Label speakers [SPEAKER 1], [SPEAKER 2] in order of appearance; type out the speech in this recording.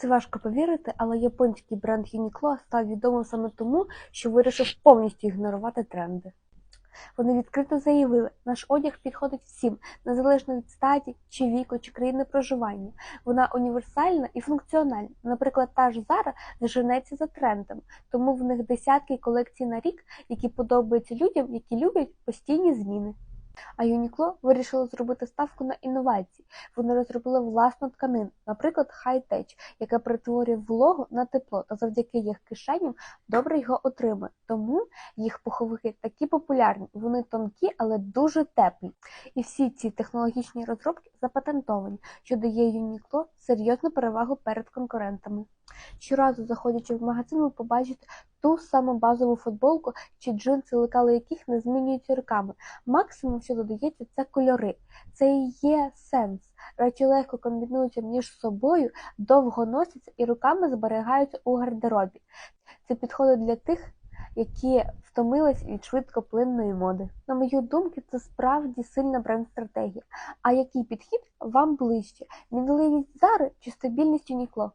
[SPEAKER 1] Це важко повірити, але японський бренд Uniqlo став відомим саме тому, що вирішив повністю ігнорувати тренди. Вони відкрито заявили, наш одяг підходить всім, незалежно від статі, чи віку, чи країни проживання. Вона універсальна і функціональна. Наприклад, та ж Zara заженеться за трендами, тому в них десятки колекцій на рік, які подобаються людям, які люблять постійні зміни. А Uniqlo вирішило зробити ставку на інновації. Вони розробили власну тканину, наприклад, High-Tech, яка перетворює вологу на тепло та завдяки їх кишеням добре його отримує. Тому їх пуховики такі популярні, вони тонкі, але дуже теплі. І всі ці технологічні розробки запатентовані, що дає Uniqlo серйозну перевагу перед конкурентами. Щоразу, заходячи в магазин, ви побачите ту саму базову футболку чи джинси, лекали яких не змінюються роками. Максимум, що додається, це кольори. Це і є сенс. Речі легко комбінуються між собою, довго носяться і руками зберігаються у гардеробі. Це підходить для тих, які втомились від швидкоплинної моди. На мою думку, це справді сильна бренд-стратегія. А який підхід вам ближче? Мінливість Зари чи стабільність Uniqlo?